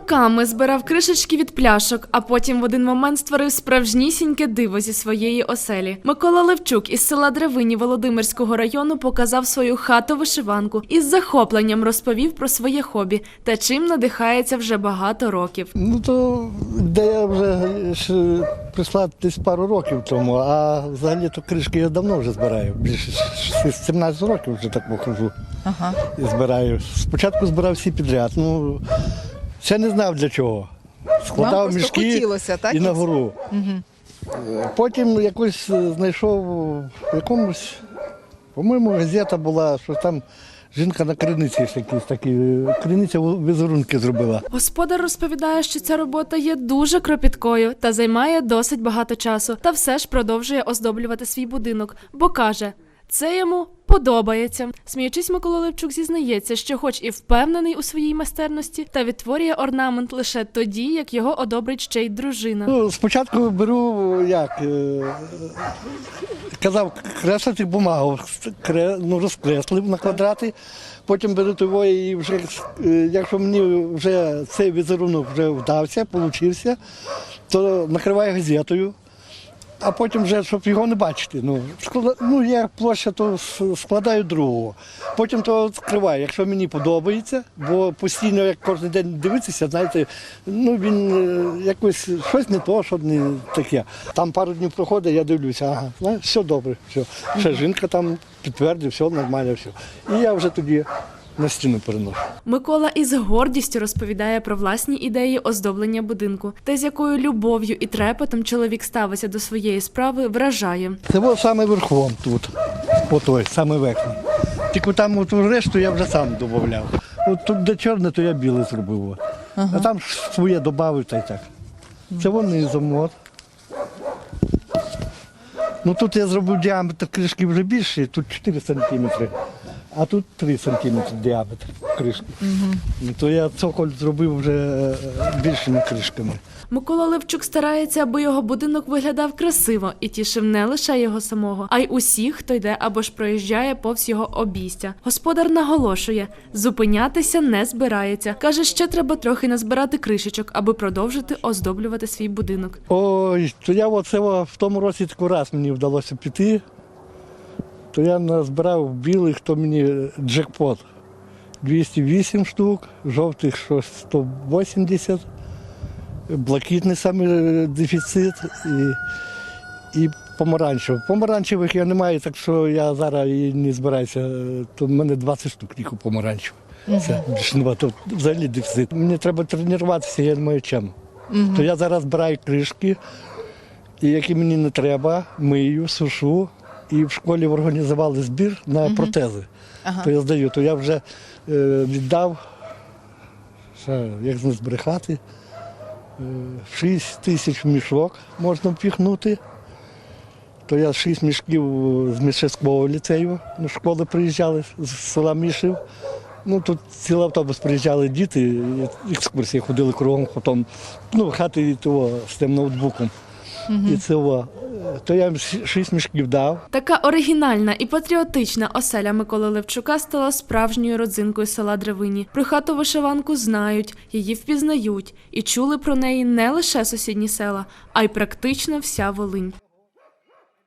Роками збирав кришечки від пляшок, а потім в один момент створив справжнісіньке диво зі своєї оселі. Микола Левчук із села Древині Володимирського району показав свою хату вишиванку і з захопленням розповів про своє хобі та чим надихається вже багато років. Ну то де я вже ж прийшла десь пару років тому, а взагалі то кришки я давно вже збираю. Більше ш- 17 років вже так похожу Ага. і збираю. Спочатку збирав всі підряд. Ну ще не знав для чого. Складав просто мішки хотілося, так, і на гору. Е, Потім якось е, знайшов в якомусь, по-моєму, газета була, що там жінка на криниці якісь такі, криниця візерунки зробила. Господар розповідає, що ця робота є дуже кропіткою та займає досить багато часу, та все ж продовжує оздоблювати свій будинок, бо каже. Це йому подобається. Сміючись, Микола Левчук зізнається, що, хоч і впевнений у своїй майстерності, та відтворює орнамент лише тоді, як його одобрить ще й дружина. Ну, спочатку беру як. е, Казав, креслити бумагу, ну, розкреслив на квадрати, потім беру того і вже, е, якщо мені вже цей візерунок вже вдався, получився, то накриваю газетою, а потім вже, щоб його не бачити. Ну, склада- ну є площа, то складаю другого. Потім то скриваю, якщо мені подобається, бо постійно, як кожен день дивитися, знаєте, ну він е, якось щось не то, що не таке. Там пару днів проходить, я дивлюся, ага, знаєш, все добре, все. Ще жінка там підтвердить, все нормально, все. І я вже тоді на стіну переношу. Микола із гордістю розповідає про власні ідеї оздоблення будинку, те, з якою любов'ю і трепетом чоловік ставиться до своєї справи, вражає. Це от саме верхом тут, отой, саме верхній. Тільки там от решту я вже сам додавав. От тут де чорне, то я біле зробив. от. А там своє додав та й так. Це вони замот. Ну тут я зробив діаметр кришки вже більший, тут 4 сантиметри, а тут 3 сантиметри діаметр кришки. Ну, То я цоколь зробив вже е, більшими кришками. Микола Левчук старається, аби його будинок виглядав красиво і тішив не лише його самого, а й усіх, хто йде або ж проїжджає повз його обійстя. Господар наголошує, зупинятися не збирається. каже, ще треба трохи назбирати кришечок, аби продовжити оздоблювати свій будинок. Ой, то я оце в тому році раз мені вдалося піти. То я назбирав білих, то мені джекпот. 208 штук, жовтих 180, блакитний саме дефіцит і, і помаранчевих. Помаранчевих я не маю, так що я зараз і не збираюся. е, То в мене 20 штук тільки помаранчевих. Це більше нема, то взагалі дефіцит. Мені треба тренуватися, я не маю чим. То я зараз збираю кришки, і які мені не треба, мию, сушу. І в школі організували збір на протези. Ага. То я здаю, то я вже е, віддав, ще, як не збрехати, е, 6 тисяч мішок можна впіхнути. То я 6 мішків з Мішевського ліцею на школи приїжджали з села Мішів. Ну, тут цілий автобус приїжджали діти, екскурсії ходили кругом, потім ну, хати того, з тим ноутбуком. І це, то я їм шість мішків дав. Така оригінальна і патріотична оселя Миколи Левчука стала справжньою родзинкою села Древині. Про хату вишиванку знають, її впізнають і чули про неї не лише сусідні села, а й практично вся Волинь.